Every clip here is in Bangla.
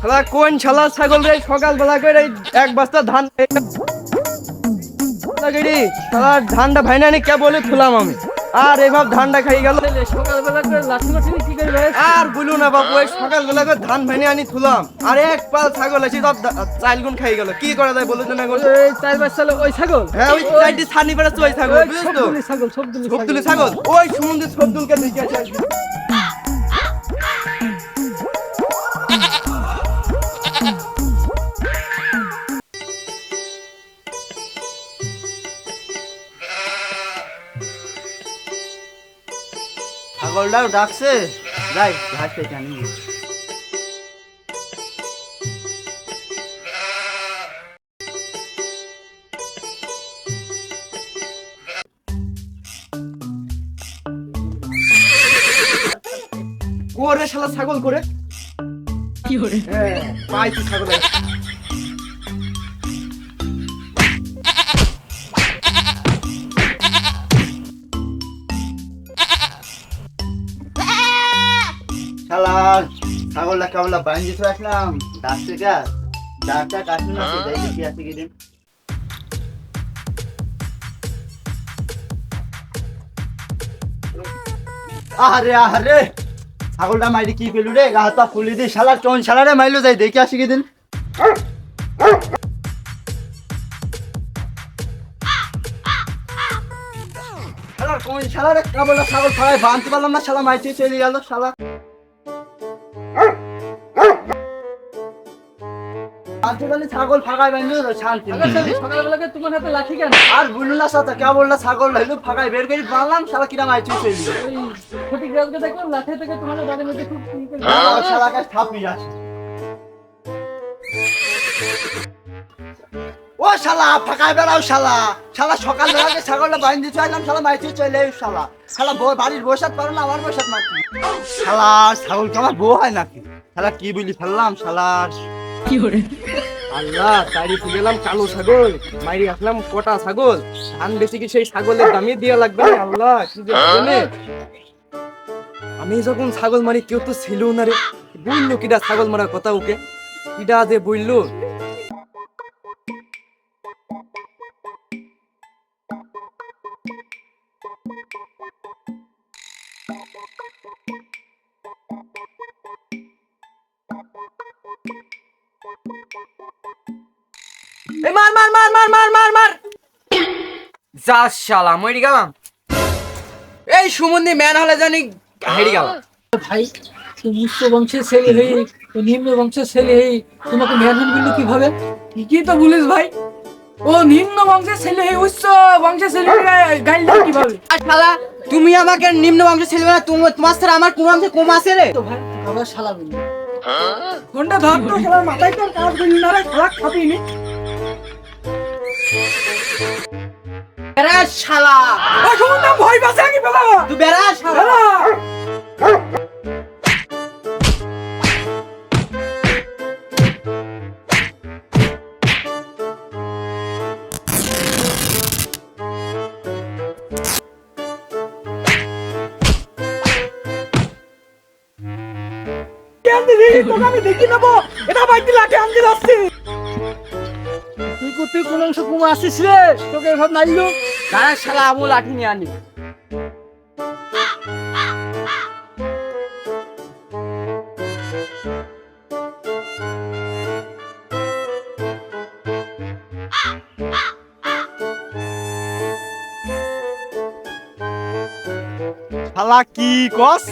শালা কোন শালা ছাগল রে সকাল বেলা করে এক বস্তা ধান শালা ধানটা ভাইনা নি কে বলে থুলাম আমি। আর এভাব ধানটা খাই গেল। সকালবেলা করে লাঠি মাঠি কি করে ভাই? আর বলু না বাবু ওই সকাল বেলা করে ধান ভাইনে আনি থুলাম আর এক পাল ছাগল আছে সব চাল গুণ খাই গেল। কি করা যায় বলুন না? এই চার পাঁচ সালে ওই ছাগল? হ্যাঁ ওই চারটি ছানি বেড়াচ্ছে ওই ছাগল ছাগল সবদুলি ছাগল। ওই সমুদ্রে সবদুলকে দেখে আছে ছাগলটাও ডাকছে। যাই ঘাস পেতে আনি ওরে শালা ছাগল করে? কি করে? হ্যাঁ পাইছি ছাগল ছাগলটা কেবল বাঞ্জি তো রাখলাম ডাকছে গা ডাকটা কাটুন না যাই দেখি আছে কি দিন। আরে আরে ছাগলটা মাইরি কি পেলু রে? গা হাত ফুলি দি শালার কোন শালারে মাইলো যাই দেখি আসি কি দিন। কোন শালারে? কেবল ছাগল ফাড়াই বাঁধতে পারলাম না শালা মাইতে চলে গেল শালা। ছাগল ফাঁকায় বাঁধলো শান্তি। নেই। তোমার হাতে লাঠি কেন? আর না সাথে ছাগল হইল ফাঁকায় বের করে রাজকে লাঠি থেকে তোমার মধ্যে খুব থাপি আছে ও শালা ফাঁকায় বেড়াও শালা। শালা সকাল বেলাকে ছাগলটা বাইন্ধে চাইলাম শালা মাইতে চলে এই শালা। শালা বউ বাড়ির বসাত পারো না আমার বসাত মারছি শালা ছাগল কি আমার বউ হয় নাকি? শালা কি বলি ফেললাম শালার কি করে? আল্লাহ তাড়ি গেলাম কালো ছাগল, মাইরি আসলাম কটা ছাগল। ধান বেশি কি সেই ছাগলের দামই দিয়া লাগবে আল্লাহ কি যে আমি যখন ছাগল মারি কেউ তো ছিল না রে, বলল কিডা ছাগল মারার কথা ওকে? কিডা যে বলল? এই মার মার মার মার মার মার মার। যা শালা মরি গেলাম। এই সুমন্দি ম্যান হলে জানি হেরি গেলাম। ভাই তুমি উচ্চ বংশের ছেলে ও নিম্ন বংশের ছেলে তোমাকে মেহমান বলল কীভাবে? ঠিকই তো বলিস ভাই। ও নিম্ন বংশের ছেলে উচ্চ বংশের ছেলে গাইল কীভাবে? শালা তুমি আমাকে নিম্ন বংশ ছেলে না তোমার তোমার সাথে আমার কোন অংশে কম আছে রে? তো ভাই আবার শালা ফোনটা ধর তো শালার মাথায় তোর কাজ না রে শালা খাবি নি বেড়া শালা। ও সমুদ্র ভয় পাচ্ছে নাকি বাবা? তুই বেড়া। শালা আমি দেখি নেব এটা বাইতে লাঠি আনতে যাচ্ছি। তুই কোন অংশ কমে আসিস রে তোকে এভাবে নাইলো দাঁড়া শালা আমু লাঠি নিয়ে আনি। শালা, কি কস?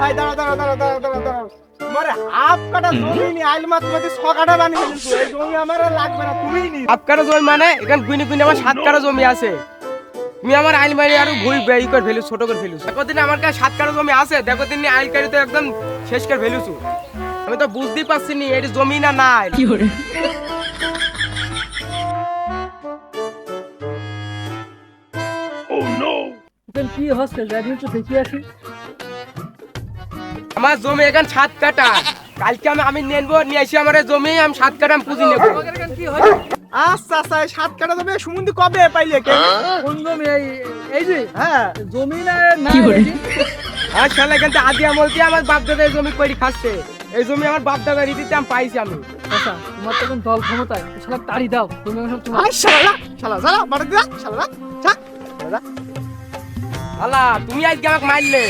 ভাই দাঁড়া দাঁড়া দাঁড়া দাঁড়া দাঁড়া দাঁড়া তোমার হাফ কাটা জমি নি আইল মাত্র মধ্যে ছ কাটা বানিয়ে ফেলেছো। এই জমি আমার আর লাগবে না তুমি নি সাত কাটা জমি মানে এখানে গুইনি গুইনি আমার সাত কাটা জমি আছে। তুমি আমার আইল মারি আরও ভুই বেই করে ফেলু ছোট করে ফেলু দেখো দিন আমার কাছে সাত কাটা জমি আছে দেখো দিন আইল কারি তো একদম শেষ করে ফেলুছু। আমি তো বুঝতেই পারছি নি এটি জমি না না আইল। এখন কি হস্টেল যাবি তো দেখি আসি। আমার জমি এখানে সাত কাটা কালকে আমি আমি নেনবো নিয়ে এসে আমার জমি আমি সাত কাটা আমি পুঁজি নেব। কি হয় আচ্ছা আচ্ছা এই সাত কাটা জমি সুমন্দি কবে পাইলে কে? কোন জমি? এই এই যে হ্যাঁ। জমি না না আর শালা এখান থেকে আদি আমল দিয়ে আমার বাপ দাদা এই জমি করে খাচ্ছে। এই জমি আমার বাপ দাদা রীতিতে আমি পাইছি আমি। আচ্ছা তোমার তো এখন দল ক্ষমতায়। শালা তাড়ি দাও তুমি এখন তোমার শালা শালা শালা বাড়ি দিয়া শালা ছাক শালা তুমি আজকে আমাকে মারলে।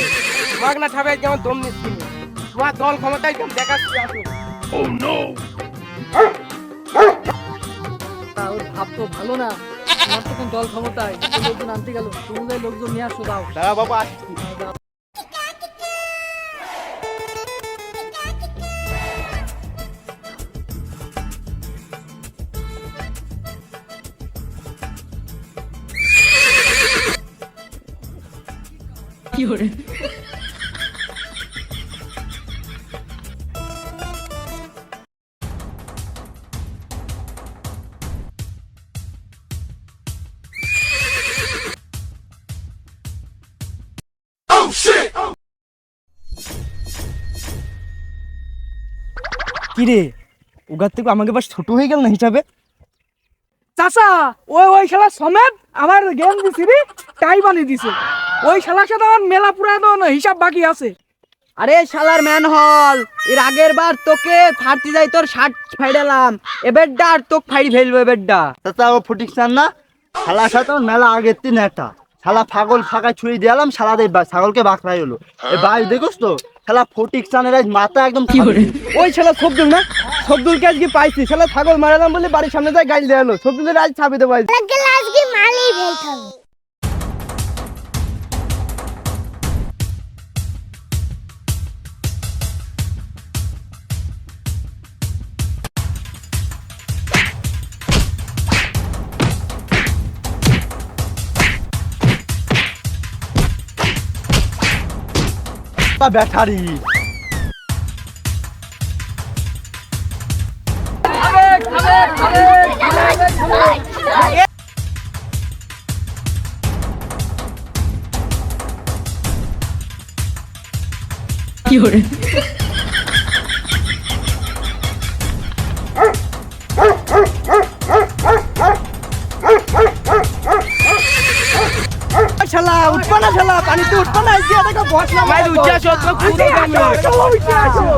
তোমাকে না ঠাবে আজকে আমার দম নিচ্ছি তোমার দল ক্ষমতায় কেমন দেখাচ্ছি আসো নো ওর ভাব তো ভালো না। আমার তো এখন দল ক্ষমতায়। লোকজন আনতে গেল। তুমি লোকজন নিয়ে আসো দাও। দাঁড়া বাবা আসছি। দাও। কি ওগার থেকে আমাকে বাস ছোট হয়ে গেল না হিসাবে? চাচা ওই ওই শালা সমেত আমার জ্ঞান দিছি রে তাই বানিয়ে দিছে। ওই শালার সাথে আমার মেলা পুরাতন হিসাব বাকি আছে। আরে শালার ম্যান হল এর আগের বার তোকে ফাড়তে যাই তোর শার্ট ফাইডালাম এবেরটা আর তোকে ফাইড়ি ফেলব এবেরটা চাচা ও ফটিক চান না? শালার সাথে আমার মেলা আগের দিন একটা। শালা ফাগল ফাঁকা ছুঁয়ে দিলাম শালা দেখ ছাগলকে বাঁকড়াই হলো এ ভাই দেখোস তো শালা ফটিক চানের মাথা একদম কি করে ওই শালা সবদুল না? সবদুলকে আজকে পাইছি। শালা ছাগল মারালাম বলে বাড়ির সামনে যায় গাড়ি দেয়ালো সবদুলের আজ ছাপে দেবো আজকে মালেই ফেলতে ব্যাটারি। শালা উঠবা না শালা পানিতে উঠবা না আজকে দেখো বসলাম আচ্ছা, উঠে আসো